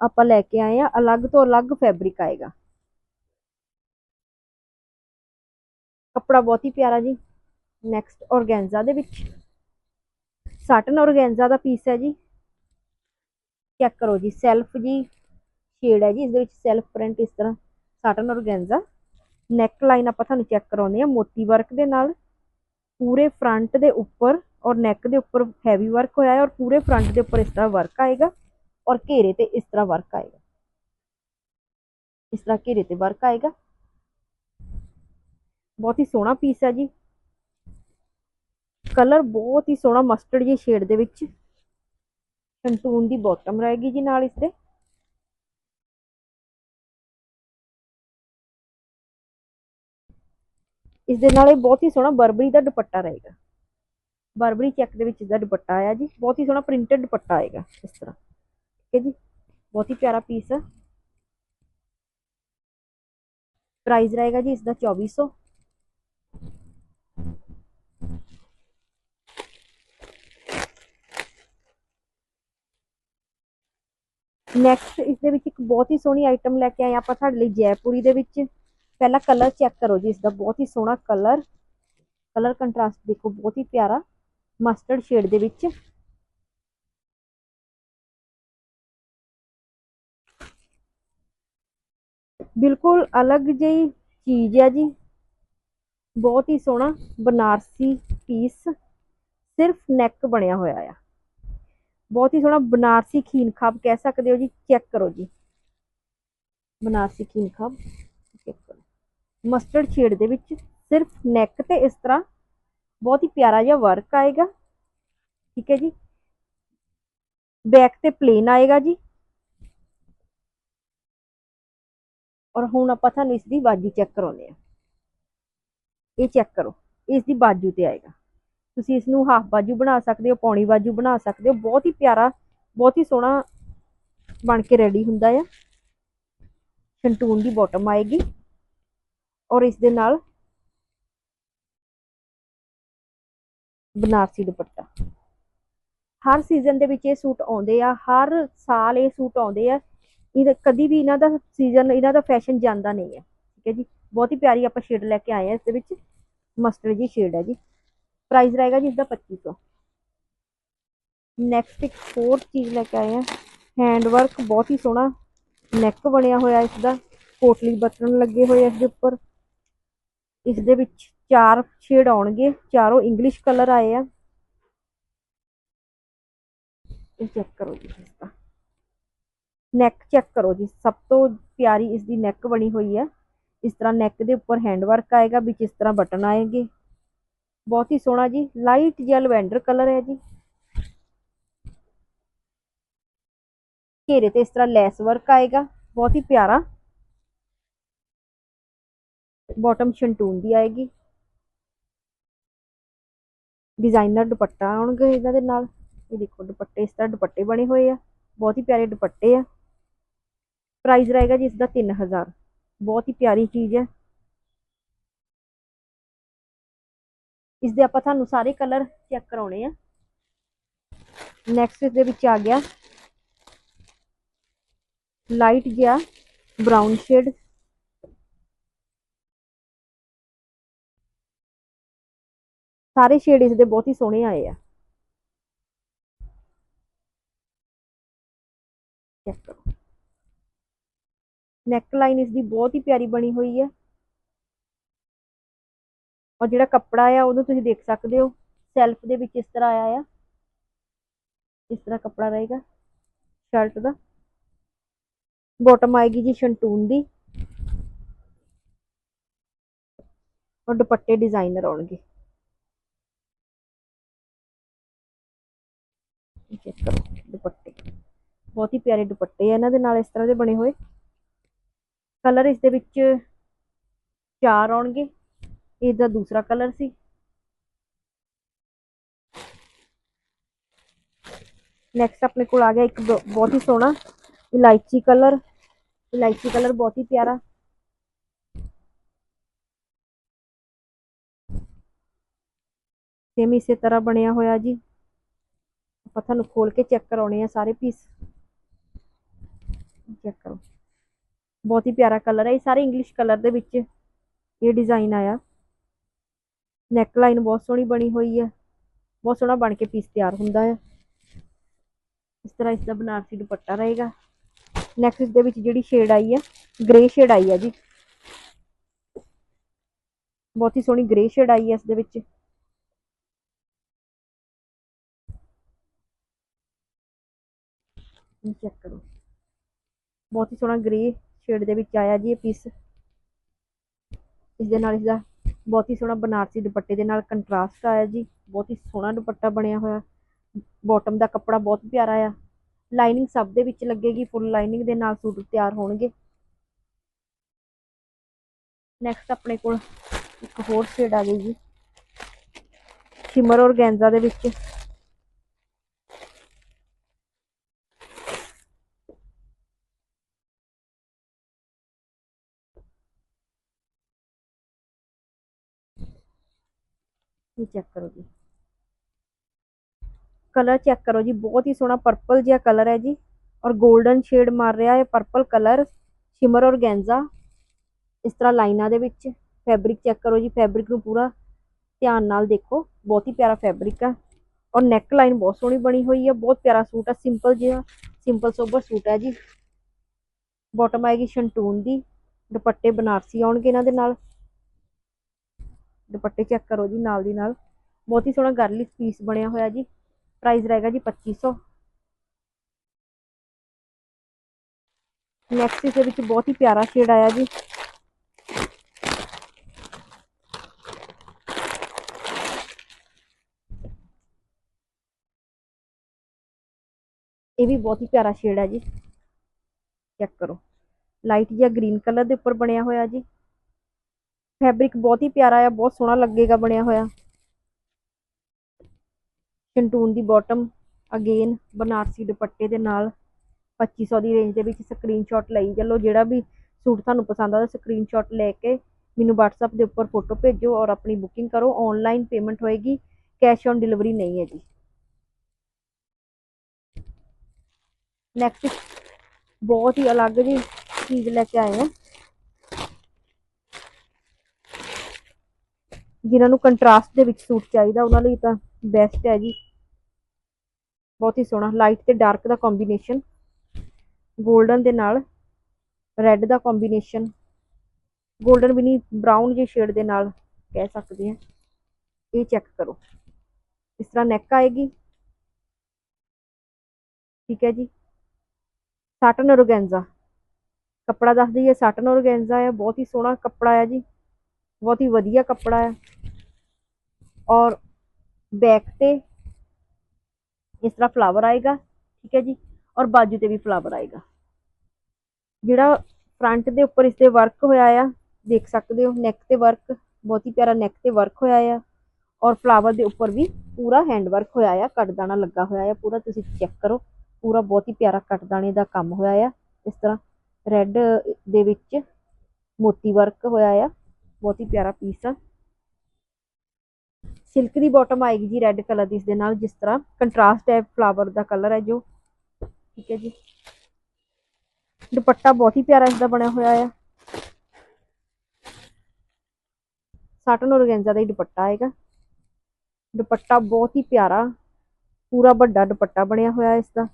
ਆਪਾਂ ਲੈ ਕੇ ਆਏ ਆ। ਅਲੱਗ ਤੋਂ ਅਲੱਗ ਫੈਬਰਿਕ ਆਏਗਾ। ਕੱਪੜਾ ਬਹੁਤ ਹੀ ਪਿਆਰਾ ਜੀ। ਨੈਕਸਟ ਔਰਗੈਂਜ਼ਾ ਦੇ ਵਿੱਚ। ਸਾਟਨ ਔਰਗੈਂਜ਼ਾ ਦਾ ਪੀਸ ਹੈ ਜੀ। ਚੈੱਕ ਕਰੋ ਜੀ। ਸੈਲਫ ਜੀ। ਸ਼ੇਡ ਹੈ ਜੀ। ਇਸ ਦੇ ਵਿੱਚ ਸੈਲਫ ਪ੍ਰਿੰਟ ਇਸ ਤਰ੍ਹਾਂ। ਸਾਟਨ ਔਰਗੈਂਜ਼ਾ ਨੈਕ ਲਾਈਨ ਆਪਾਂ ਤੁਹਾਨੂੰ ਚੈੱਕ ਕਰਾਉਂਦੇ ਆ ਮੋਤੀ ਵਰਕ ਦੇ ਨਾਲ, ਪੂਰੇ ਫਰੰਟ ਦੇ ਉੱਪਰ ਔਰ ਨੈਕ ਦੇ ਉੱਪਰ ਹੈਵੀ ਵਰਕ ਹੋਇਆ ਹੈ ਔਰ ਪੂਰੇ ਫਰੰਟ ਦੇ ਉੱਪਰ ਇਸ ਤਰ੍ਹਾਂ ਵਰਕ ਆਏਗਾ ਔਰ ਘੇਰੇ ਤੇ ਇਸ ਤਰ੍ਹਾਂ ਵਰਕ ਆਏਗਾ। ਇਸ ਤਰ੍ਹਾਂ ਘੇਰੇ ਤੇ ਵਰਕ ਆਏਗਾ। ਬਹੁਤ ਹੀ ਸੋਹਣਾ ਪੀਸ ਹੈ ਜੀ। ਕਲਰ ਬਹੁਤ ਹੀ ਸੋਹਣਾ ਮਸਟਰਡ ਜੀ ਸ਼ੇਡ ਦੇ ਵਿੱਚ। ਕੰਟੂਨ ਦੀ ਬਾਟਮ ਰਹੇਗੀ ਜੀ ਨਾਲ ਇਸ ਦੇ ਇਸ ਦੇ ਨਾਲ ਇਹ ਬਹੁਤ ਹੀ ਸੋਹਣਾ ਬਰਬਰੀ ਦਾ ਦੁਪੱਟਾ ਰਹੇਗਾ। ਬਰਬਰੀ ਚੈੱਕ ਦੇ ਵਿੱਚ ਇਸਦਾ ਦੁਪੱਟਾ ਆਇਆ ਜੀ। ਬਹੁਤ ਹੀ ਸੋਹਣਾ ਪ੍ਰਿੰਟਡ ਦੁਪੱਟਾ ਆਏਗਾ ਇਸ ਤਰ੍ਹਾਂ। ਠੀਕ ਹੈ ਜੀ? ਬਹੁਤ ਹੀ ਪਿਆਰਾ ਪੀਸ ਹੈ ਪ੍ਰਾਈਸ ਰਹੇਗਾ ਜੀ ਇਸਦਾ 2400 ਨੈਕਸਟ ਇਸ ਦੇ ਵਿੱਚ ਇੱਕ ਬਹੁਤ ਹੀ ਸੋਹਣੀ ਆਈਟਮ ਲੈ ਕੇ ਆਏ ਆਪਾਂ ਸਾਡੇ ਲਈ ਜੈਪੁਰੀ ਦੇ ਵਿੱਚ। ਪਹਿਲਾ ਕਲਰ ਚੈੱਕ ਕਰੋ ਜੀ ਇਸ ਦਾ ਬਹੁਤ ਹੀ ਸੋਹਣਾ ਕਲਰ ਕਲਰ ਕੰਟਰਾਸਟ ਦੇਖੋ, ਬਹੁਤ ਹੀ ਪਿਆਰਾ ਮਸਟਰਡ ਸ਼ੇਡ ਦੇ ਵਿੱਚ। ਬਿਲਕੁਲ ਅਲੱਗ ਜਿਹੀ ਚੀਜ਼ ਹੈ ਜੀ, ਬਹੁਤ ਹੀ ਸੋਹਣਾ ਬਨਾਰਸੀ ਪੀਸ ਸਿਰਫ ਨੈਕ ਬਣਿਆ ਹੋਇਆ ਆ। ਬਹੁਤ ਹੀ ਸੋਹਣਾ ਬਨਾਰਸੀ ਖੀਨ ਖਾਬ ਕਹਿ ਸਕਦੇ ਹੋ ਜੀ ਚੈੱਕ ਕਰੋ ਜੀ। ਬਨਾਰਸੀ ਖੀਨ ਖਾਬ। ਮਸਟਰਡ ਸ਼ੇਡ ਦੇ ਵਿੱਚ ਸਿਰਫ ਨੈਕ ਤੇ ਇਸ ਤਰ੍ਹਾਂ ਬਹੁਤ ਹੀ ਪਿਆਰਾ ਜਿਹਾ ਵਰਕ ਆਏਗਾ। ਠੀਕ ਹੈ ਜੀ। ਬੈਕ ਤੇ ਪਲੇਨ ਆਏਗਾ ਜੀ। ਔਰ ਹੁਣ ਆਪਾਂ ਤੁਹਾਨੂੰ ਇਸ ਦੀ ਬਾਜੂ ਚੈੱਕ ਕਰਾਉਂਦੇ ਆ ਇਹ ਚੈੱਕ ਕਰੋ। ਇਸ ਦੀ ਬਾਜੂ ਤੇ ਆਏਗਾ। ਤੁਸੀਂ ਇਸ ਨੂੰ ਹਾਫ ਬਾਜੂ ਬਣਾ ਸਕਦੇ ਹੋ, ਪੌਣੀ ਬਾਜੂ ਬਣਾ ਸਕਦੇ ਹੋ। ਬਹੁਤ ਹੀ ਪਿਆਰਾ, ਬਹੁਤ ਹੀ ਸੋਹਣਾ ਬਣ ਕੇ ਰੈਡੀ ਹੁੰਦਾ ਆ। ਸ਼ੰਟੂਨ ਦੀ ਬਾਟਮ ਆਏਗੀ। ਔਰ ਇਸ ਦੇ ਨਾਲ ਬਨਾਰਸੀ ਦੁਪੱਟਾ। ਹਰ ਸੀਜ਼ਨ ਦੇ ਵਿੱਚ ਇਹ ਸੂਟ ਆਉਂਦੇ ਆ, ਹਰ ਸਾਲ ਇਹ ਸੂਟ ਆਉਂਦੇ ਆ। ਇਹ ਕਦੀ ਵੀ ਇਹਨਾਂ ਦਾ ਸੀਜ਼ਨ ਇਹਨਾਂ ਦਾ ਫੈਸ਼ਨ ਜਾਂਦਾ ਨਹੀਂ ਹੈ, ਠੀਕ ਹੈ ਜੀ? ਬਹੁਤ ਹੀ ਪਿਆਰੀ ਆਪਾਂ ਸ਼ੇਡ ਲੈ ਕੇ ਆਏ ਆ ਇਸ ਦੇ ਵਿੱਚ। ਮਸਟਰਡ ਜੀ ਸ਼ੇਡ ਹੈ ਜੀ। ਪ੍ਰਾਈਸ ਰਹੇਗਾ ਜੀ ਇਸ ਦਾ 2500 ਨੈਕਸਟ ਇੱਕ ਹੋਰ ਚੀਜ਼ ਲੈ ਕੇ ਆਏ ਆ ਹੈਂਡ ਵਰਕ ਬਹੁਤ ਹੀ ਸੋਹਣਾ ਨੈਕ ਬਣਿਆ ਹੋਇਆ ਇਸ ਦਾ ਕੋਟਲੀ ਬਟਨ ਲੱਗੇ ਹੋਏ ਆ ਇਸ ਦੇ ਉੱਪਰ। ਇਸ ਦੇ ਵਿੱਚ ਚਾਰ ਸ਼ੇਡ ਆਉਣਗੇ, ਚਾਰੋਂ ਇੰਗਲਿਸ਼ ਕਲਰ ਆਏ ਆ। ਇਹ ਚੈੱਕ ਕਰੋ ਜੀ ਇਸ ਦਾ। ਨੈਕ ਚੈੱਕ ਕਰੋ ਜੀ, ਸਭ ਤੋਂ ਪਿਆਰੀ ਇਸ ਦੀ ਨੈਕ ਬਣੀ ਹੋਈ ਹੈ ਇਸ ਤਰ੍ਹਾਂ ਨੈਕ ਦੇ ਉੱਪਰ ਹੈਂਡ ਵਰਕ ਆਏਗਾ, ਵਿੱਚ ਇਸ ਤਰ੍ਹਾਂ ਬਟਨ ਆਏਗੇ। ਬਹੁਤ ਹੀ ਸੋਹਣਾ ਜੀ ਲਾਈਟ ਜਿਹਾ ਲਵੈਂਡਰ ਕਲਰ ਹੈ ਜੀ। ਘੇਰੇ ਤੇ ਇਸ ਤਰ੍ਹਾਂ ਲੈਸ ਵਰਕ ਆਏਗਾ, ਬਹੁਤ ਹੀ ਪਿਆਰਾ। ਬਾਟਮ ਸ਼ੰਟੂਨ ਦੀ ਆਏਗੀ। ਡਿਜ਼ਾਈਨਰ ਦੁਪੱਟਾ ਆਉਣਗੇ ਇਹਨਾਂ ਦੇ ਨਾਲ। ਇਹ ਦੇਖੋ ਦੁਪੱਟੇ, ਇਸ ਤਰ੍ਹਾਂ ਦੁਪੱਟੇ ਬਣੇ ਹੋਏ ਆ। ਬਹੁਤ ਹੀ ਪਿਆਰੇ ਦੁਪੱਟੇ ਆ। ਪ੍ਰਾਈਸ ਰਹੇਗਾ ਜੀ ਇਸ ਦਾ 3000 ਬਹੁਤ ਹੀ ਪਿਆਰੀ ਚੀਜ਼ ਹੈ ਇਸ ਦੇ ਆਪਾਂ ਤੁਹਾਨੂੰ ਸਾਰੇ ਕਲਰ ਚੈੱਕ ਕਰਾਉਣੇ ਆ। ਨੈਕਸਟ ਇਸ ਦੇ ਵਿੱਚ ਆ ਗਿਆ। ਲਾਈਟ ਜਿਹਾ ਬ੍ਰਾਊਨ ਸ਼ੇਡ ਸਾਰੇ ਸ਼ੇਡ ਇਸ ਦੇ ਬਹੁਤ ਹੀ ਸੋਹਣੇ ਆਏ ਆ। ਚੈੱਕ ਕਰੋ। ਨੈਕ ਲਾਈਨ ਇਸ ਦੀ ਬਹੁਤ ਹੀ ਪਿਆਰੀ ਬਣੀ ਹੋਈ ਹੈ ਔਰ ਜਿਹੜਾ ਕੱਪੜਾ ਆ, ਉਹਨੂੰ ਤੁਸੀਂ ਦੇਖ ਸਕਦੇ ਹੋ। ਸੈਲਫ ਦੇ ਵਿੱਚ ਇਸ ਤਰ੍ਹਾਂ ਆਇਆ ਆ। ਇਸ ਤਰ੍ਹਾਂ ਕੱਪੜਾ ਰਹੇਗਾ। ਸ਼ਰਟ ਦਾ। ਬਾਟਮ ਆਏਗੀ ਜੀ ਸ਼ੰਟੂਨ ਦੀ। ਔਰ ਦੁਪੱਟੇ ਡਿਜ਼ਾਈਨਰ ਆਉਣਗੇ। ਚੈੱਕ ਕਰੋ, ਦੁਪੱਟੇ। ਬਹੁਤ ਹੀ ਪਿਆਰੇ ਦੁਪੱਟੇ ਆ ਇਹਨਾਂ ਦੇ ਨਾਲ, ਇਸ ਤਰ੍ਹਾਂ ਦੇ ਬਣੇ ਹੋਏ। ਕਲਰ ਇਸ ਦੇ ਵਿੱਚ ਚਾਰ ਆਉਣਗੇ। ਇਹਦਾ ਦੂਸਰਾ ਕਲਰ ਸੀ। ਨੈਕਸਟ ਆਪਣੇ ਕੋਲ ਆ ਗਿਆ ਇੱਕ ਬਹੁਤ ਹੀ ਸੋਹਣਾ ਇਲਾਇਚੀ ਕਲਰ ਇਲਾਇਚੀ ਕਲਰ ਬਹੁਤ ਹੀ ਪਿਆਰਾ। ਸੇਮ ਇਸੇ ਤਰ੍ਹਾਂ ਬਣਿਆ ਹੋਇਆ ਜੀ। ਆਪਾਂ ਤੁਹਾਨੂੰ ਖੋਲ ਕੇ ਚੈੱਕ ਕਰਾਉਣੇ ਆ ਸਾਰੇ ਪੀਸ ਚੈੱਕ ਕਰੋ। ਬਹੁਤ ਹੀ ਪਿਆਰਾ ਕਲਰ ਹੈ ਇਹ ਸਾਰੇ ਇੰਗਲਿਸ਼ ਕਲਰ ਦੇ ਵਿੱਚ ਇਹ ਡਿਜ਼ਾਈਨ ਆਇਆ। ਨੈਕ ਲਾਈਨ ਬਹੁਤ ਸੋਹਣੀ ਬਣੀ ਹੋਈ ਹੈ ਬਹੁਤ ਸੋਹਣਾ ਬਣ ਕੇ ਪੀਸ ਤਿਆਰ ਹੁੰਦਾ ਹੈ ਇਸ ਤਰ੍ਹਾਂ ਇਸ ਦਾ ਬਨਾਰਸੀ ਦੁਪੱਟਾ ਰਹੇਗਾ। ਨੈਕਸਟ ਇਸ ਦੇ ਵਿੱਚ ਜਿਹੜੀ ਸ਼ੇਡ ਆਈ ਹੈ ਗ੍ਰੇ ਸ਼ੇਡ ਆਈ ਹੈ ਜੀ। ਬਹੁਤ ਹੀ ਸੋਹਣੀ ਗ੍ਰੇ ਸ਼ੇਡ ਆਈ ਹੈ ਇਸ ਦੇ ਵਿੱਚ। ਚੈੱਕ ਕਰੋ। ਬਹੁਤ ਹੀ ਸੋਹਣਾ ਗ੍ਰੇ ਸ਼ੇਡ ਦੇ ਵਿੱਚ ਆਇਆ ਜੀ ਇਹ ਪੀਸ ਇਸ ਦੇ ਨਾਲ ਇਸ ਦਾ ਬਹੁਤ ਹੀ ਸੋਹਣਾ ਬਨਾਰਸੀ ਦੁਪੱਟੇ ਦੇ ਨਾਲ ਕੰਟਰਾਸਟ ਆਇਆ ਜੀ। ਬਹੁਤ ਹੀ ਸੋਹਣਾ ਦੁਪੱਟਾ ਬਣਿਆ ਹੋਇਆ। ਬਾਟਮ ਦਾ ਕੱਪੜਾ ਬਹੁਤ ਪਿਆਰਾ ਆ। ਲਾਈਨਿੰਗ ਸਭ ਦੇ ਵਿੱਚ ਲੱਗੇਗੀ ਫੁੱਲ ਲਾਈਨਿੰਗ ਦੇ ਨਾਲ ਸੂਟ ਤਿਆਰ ਹੋਣਗੇ। ਨੈਕਸਟ ਆਪਣੇ ਕੋਲ ਇੱਕ ਹੋਰ ਸ਼ੇਡ ਆ ਗਈ ਜੀ। ਸ਼ਿਮਰ ਔਰਗੈਂਜ਼ਾ ਦੇ ਵਿੱਚ। ਇਹ ਚੈੱਕ ਕਰੋ ਜੀ। ਕਲਰ ਚੈੱਕ ਕਰੋ ਜੀ, ਬਹੁਤ ਹੀ ਸੋਹਣਾ ਪਰਪਲ ਜਿਹਾ ਕਲਰ ਹੈ ਜੀ। ਔਰ 골ਡਨ ਸ਼ੇਡ ਮਾਰ ਰਿਹਾ ਹੈ ਪਰਪਲ ਕਲਰ ਸ਼ਿਮਰ ਔਰਗੈਂਜ਼ਾ ਇਸ ਤਰ੍ਹਾਂ ਲਾਈਨਾਂ ਦੇ ਵਿੱਚ ਫੈਬਰਿਕ ਚੈੱਕ ਕਰੋ ਜੀ ਫੈਬਰਿਕ ਨੂੰ ਪੂਰਾ ਧਿਆਨ ਨਾਲ ਦੇਖੋ। ਬਹੁਤ ਹੀ ਪਿਆਰਾ ਫੈਬਰਿਕ ਆ। ਔਰ ਨੈਕ ਲਾਈਨ ਬਹੁਤ ਸੋਹਣੀ ਬਣੀ ਹੋਈ ਹੈ ਬਹੁਤ ਪਿਆਰਾ ਸੂਟ ਆ ਸਿੰਪਲ ਜਿਹਾ ਸਿੰਪਲ ਸੋਬਰ ਸੂਟ ਹੈ ਜੀ। ਬਾਟਮ ਆਏਗੀ ਸ਼ੰਟੂਨ ਦੀ, ਦੁਪੱਟੇ ਬਨਾਰਸੀ ਆਉਣਗੇ ਇਹਨਾਂ ਦੇ ਨਾਲ। ਦੁਪੱਟੇ ਚੈੱਕ ਕਰੋ ਜੀ ਨਾਲ ਦੀ ਨਾਲ। ਬਹੁਤ ਹੀ ਸੋਹਣਾ ਗਰਲਿਸ਼ ਪੀਸ ਬਣਿਆ ਹੋਇਆ ਜੀ। ਪ੍ਰਾਈਸ ਰਹੇਗਾ ਜੀ 2500 ਨੈਕਸਟ ਇਸ ਦੇ ਵਿੱਚ ਬਹੁਤ ਹੀ ਪਿਆਰਾ ਸ਼ੇਡ ਆਇਆ ਜੀ। ਇਹ ਵੀ ਬਹੁਤ ਹੀ ਪਿਆਰਾ ਸ਼ੇਡ ਹੈ ਜੀ। ਚੈੱਕ ਕਰੋ। ਲਾਈਟ ਜਿਹਾ ਗ੍ਰੀਨ ਕਲਰ ਦੇ ਉੱਪਰ ਬਣਿਆ ਹੋਇਆ ਜੀ। ਫੈਬਰਿਕ ਬਹੁਤ ਹੀ ਪਿਆਰਾ ਆ, ਬਹੁਤ ਸੋਹਣਾ ਲੱਗੇਗਾ ਬਣਿਆ ਹੋਇਆ। ਸ਼ੰਟੂਨ ਦੀ ਬਾਟਮ ਅਗੇਨ ਬਨਾਰਸੀ ਦੁਪੱਟੇ ਦੇ ਨਾਲ 2500 ਦੀ ਰੇਂਜ ਦੇ ਵਿੱਚ ਸਕਰੀਨਸ਼ਾਟ ਲਈ। ਚੱਲੋ, ਜਿਹੜਾ ਵੀ ਸੂਟ ਤੁਹਾਨੂੰ ਪਸੰਦ ਆਦਾ ਸਕਰੀਨਸ਼ਾਟ ਲੈ ਕੇ ਮੈਨੂੰ WhatsApp ਦੇ ਉੱਪਰ ਫੋਟੋ ਭੇਜੋ ਔਰ ਆਪਣੀ ਬੁਕਿੰਗ ਕਰੋ। ਆਨਲਾਈਨ ਪੇਮੈਂਟ ਹੋਏਗੀ ਕੈਸ਼ ਔਨ ਡਿਲੀਵਰੀ ਨਹੀਂ ਹੈ ਜੀ। ਨੈਕਸਟ ਬਹੁਤ ਹੀ ਅਲੱਗ ਜੀ ਚੀਜ਼ ਲੈ ਕੇ ਆਏ ਹਾਂ ਜਿਨ੍ਹਾਂ ਨੂੰ ਕੰਟਰਾਸਟ ਦੇ ਵਿੱਚ ਸੂਟ ਚਾਹੀਦਾ, ਉਹਨਾਂ ਲਈ ਤਾਂ ਬੈਸਟ ਹੈ ਜੀ। ਬਹੁਤ ਹੀ ਸੋਹਣਾ ਲਾਈਟ ਤੇ ਡਾਰਕ ਦਾ ਕੰਬੀਨੇਸ਼ਨ 골ਡਨ ਦੇ ਨਾਲ ਰੈੱਡ ਦਾ ਕੰਬੀਨੇਸ਼ਨ 골ਡਨ ਵੀ ਨਹੀਂ ਬਰਾਊਨ ਜਿਹੇ ਸ਼ੇਡ ਦੇ ਨਾਲ ਕਹਿ ਸਕਦੇ ਆ ਇਹ ਚੈੱਕ ਕਰੋ। ਇਸ ਤਰ੍ਹਾਂ ਨੈਕ ਆਏਗੀ। ਠੀਕ ਹੈ ਜੀ। ਸਾਟਨ ਔਰਗੈਂਜ਼ਾ ਕੱਪੜਾ ਦੱਸਦੀ ਹੈ ਸਾਟਨ ਔਰਗੈਂਜ਼ਾ ਹੈ, ਬਹੁਤ ਹੀ ਸੋਹਣਾ ਕੱਪੜਾ ਹੈ ਜੀ। ਬਹੁਤ ਹੀ ਵਧੀਆ ਕੱਪੜਾ ਹੈ। ਔਰ ਬੈਕ ਤੇ ਇਸ ਤਰ੍ਹਾਂ ਫਲਾਵਰ ਆਏਗਾ, ਠੀਕ ਹੈ ਜੀ, ਔਰ ਬਾਜੂ ਤੇ ਵੀ ਫਲਾਵਰ ਆਏਗਾ। ਜਿਹੜਾ ਫਰੰਟ ਦੇ ਉੱਪਰ ਇਸ ਤੇ ਵਰਕ ਹੋਇਆ ਆ, ਦੇਖ ਸਕਦੇ ਹੋ ਨੈਕ ਤੇ ਵਰਕ ਬਹੁਤ ਹੀ ਪਿਆਰਾ ਨੈਕ ਤੇ ਵਰਕ ਹੋਇਆ ਆ। ਔਰ ਫਲਾਵਰ ਦੇ ਉੱਪਰ ਵੀ ਪੂਰਾ ਹੈਂਡ ਵਰਕ ਹੋਇਆ ਆ, ਕੱਟ ਦਾਣਾ ਲੱਗਾ ਹੋਇਆ ਆ, ਪੂਰਾ ਤੁਸੀਂ ਚੈੱਕ ਕਰੋ, ਪੂਰਾ ਬਹੁਤ ਹੀ ਪਿਆਰਾ ਕੱਟ ਦਾਣੇ ਦਾ ਕੰਮ ਹੋਇਆ ਆ। ਇਸ ਤਰ੍ਹਾਂ ਰੈੱਡ ਦੇ ਵਿੱਚ ਮੋਤੀ ਵਰਕ ਹੋਇਆ ਆ। ਬਹੁਤ ਹੀ ਪਿਆਰਾ ਪੀਸ ਆ। ਸਿਲਕ ਦੀ ਬਾਟਮ ਆਏਗੀ ਜੀ ਰੈੱਡ ਕਲਰ ਦੀ ਇਸ ਦੇ ਨਾਲ ਜਿਸ ਤਰ੍ਹਾਂ ਕੰਟਰਾਸਟ ਹੈ ਫਲਾਵਰ ਦਾ ਕਲਰ ਹੈ ਜੋ। ਠੀਕ ਹੈ ਜੀ। ਦੁਪੱਟਾ ਬਹੁਤ ਹੀ ਪਿਆਰਾ ਇਸ ਦਾ ਬਣਿਆ ਹੋਇਆ ਆ। ਸਾਟਨ ਔਰਗੈਂਜ਼ਾ ਦਾ ਹੀ ਦੁਪੱਟਾ ਆਏਗਾ। ਦੁਪੱਟਾ ਬਹੁਤ ਹੀ ਪਿਆਰਾ, ਪੂਰਾ ਵੱਡਾ ਦੁਪੱਟਾ ਬਣਿਆ ਹੋਇਆ ਇਸ ਦਾ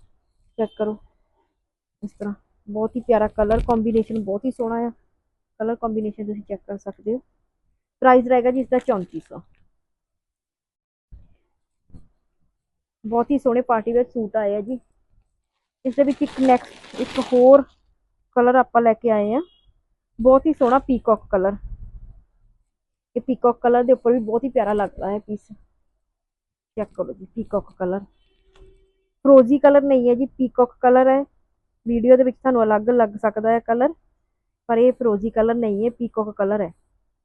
ਚੈੱਕ ਕਰੋ। ਇਸ ਤਰ੍ਹਾਂ ਬਹੁਤ ਹੀ ਪਿਆਰਾ ਕਲਰ ਕੰਬੀਨੇਸ਼ਨ ਬਹੁਤ ਹੀ ਸੋਹਣਾ ਆ। ਕਲਰ ਕੰਬੀਨੇਸ਼ਨ ਤੁਸੀਂ ਚੈੱਕ ਕਰ ਸਕਦੇ ਹੋ। ਪ੍ਰਾਈਸ ਰਹੇਗਾ ਜੀ ਇਸ ਦਾ 3400 ਬਹੁਤ ਹੀ ਸੋਹਣੇ ਪਾਰਟੀ ਵੇਅਰ ਸੂਟ ਆਏ ਆ ਜੀ। ਇਸ ਦੇ ਵਿੱਚ ਇੱਕ ਨੈਕਸਟ ਇੱਕ ਹੋਰ ਕਲਰ ਆਪਾਂ ਲੈ ਕੇ ਆਏ ਆ। ਬਹੁਤ ਹੀ ਸੋਹਣਾ ਪੀਕੌਕ ਕਲਰ ਇਹ ਪੀਕੌਕ ਕਲਰ ਦੇ ਉੱਪਰ ਵੀ ਬਹੁਤ ਹੀ ਪਿਆਰਾ ਲੱਗਦਾ ਹੈ ਪੀਸ ਚੈੱਕ ਕਰੋ ਜੀ ਪੀਕੌਕ ਕਲਰ ਫਰੋਜ਼ੀ ਕਲਰ ਨਹੀਂ ਹੈ ਜੀ ਪੀਕੌਕ ਕਲਰ ਹੈ। ਵੀਡੀਓ ਦੇ ਵਿੱਚ ਤੁਹਾਨੂੰ ਅਲੱਗ ਲੱਗ ਸਕਦਾ ਹੈ ਕਲਰ ਪਰ ਇਹ ਫਰੋਜ਼ੀ ਕਲਰ ਨਹੀਂ ਹੈ ਪੀਕੌਕ ਕਲਰ ਹੈ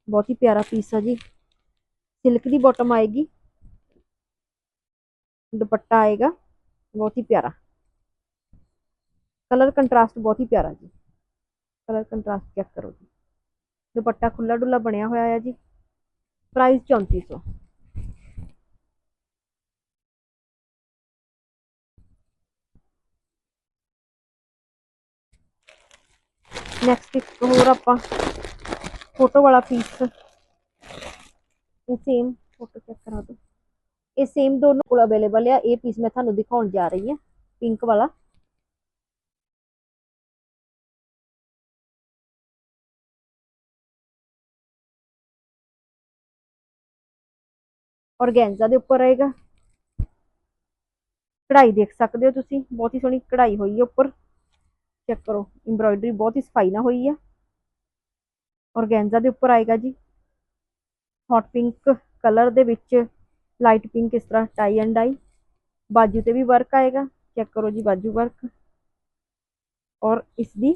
ਬਹੁਤ ਹੀ ਪਿਆਰਾ ਪੀਸ ਹੈ ਜੀ ਸਿਲਕ ਦੀ ਬਾਟਮ ਆਏਗੀ ਦੁਪੱਟਾ ਆਏਗਾ ਬਹੁਤ ਹੀ ਪਿਆਰਾ ਕਲਰ ਕੰਟਰਾਸਟ ਬਹੁਤ ਹੀ ਪਿਆਰਾ ਜੀ ਕਲਰ ਕੰਟਰਾਸਟ ਚੈੱਕ ਕਰੋ ਜੀ ਦੁਪੱਟਾ ਖੁੱਲਾ ਡੁੱਲਾ ਬਣਿਆ ਹੋਇਆ ਹੈ ਜੀ ਪ੍ਰਾਈਸ 3400 ਨੈਕਸਟ ਇੱਕ ਹੋਰ ਆਪਾਂ ਫੋਟੋ ਵਾਲਾ ਪੀਸ ਇਹ ਸੇਮ ਫੋਟੋ ਚੈੱਕ ਕਰਾ ਦਿਓ। ਇਹ ਸੇਮ ਦੋਨੋਂ ਕੋਲ ਅਵੇਲੇਬਲ ਆ। ਇਹ ਪੀਸ ਮੈਂ ਤੁਹਾਨੂੰ ਦਿਖਾਉਣ ਜਾ ਰਹੀ ਹਾਂ ਪਿੰਕ ਵਾਲਾ। ਔਰਗੈਂਜ਼ਾ ਦੇ ਉੱਪਰ ਰਹੇਗਾ ਕਢਾਈ ਦੇਖ ਸਕਦੇ ਹੋ ਤੁਸੀਂ। ਬਹੁਤ ਹੀ ਸੋਹਣੀ ਕਢਾਈ ਹੋਈ ਹੈ ਉੱਪਰ। ਚੈੱਕ ਕਰੋ। ਐਮਬ੍ਰੋਇਡਰੀ ਬਹੁਤ ਹੀ ਸਫ਼ਾਈ ਨਾਲ ਹੋਈ ਹੈ ਔਰਗੈਂਜ਼ਾ ਦੇ ਉੱਪਰ ਆਏਗਾ ਜੀ। ਹੌਟ ਪਿੰਕ ਕਲਰ ਦੇ ਵਿੱਚ ਲਾਈਟ ਪਿੰਕ ਇਸ ਤਰ੍ਹਾਂ ਟਾਈ ਐਂਡ ਡਾਈ ਬਾਜੂ ਤੇ ਵੀ ਵਰਕ ਆਏਗਾ। ਚੈੱਕ ਕਰੋ ਜੀ ਬਾਜੂ ਵਰਕ ਔਰ ਇਸ ਦੀ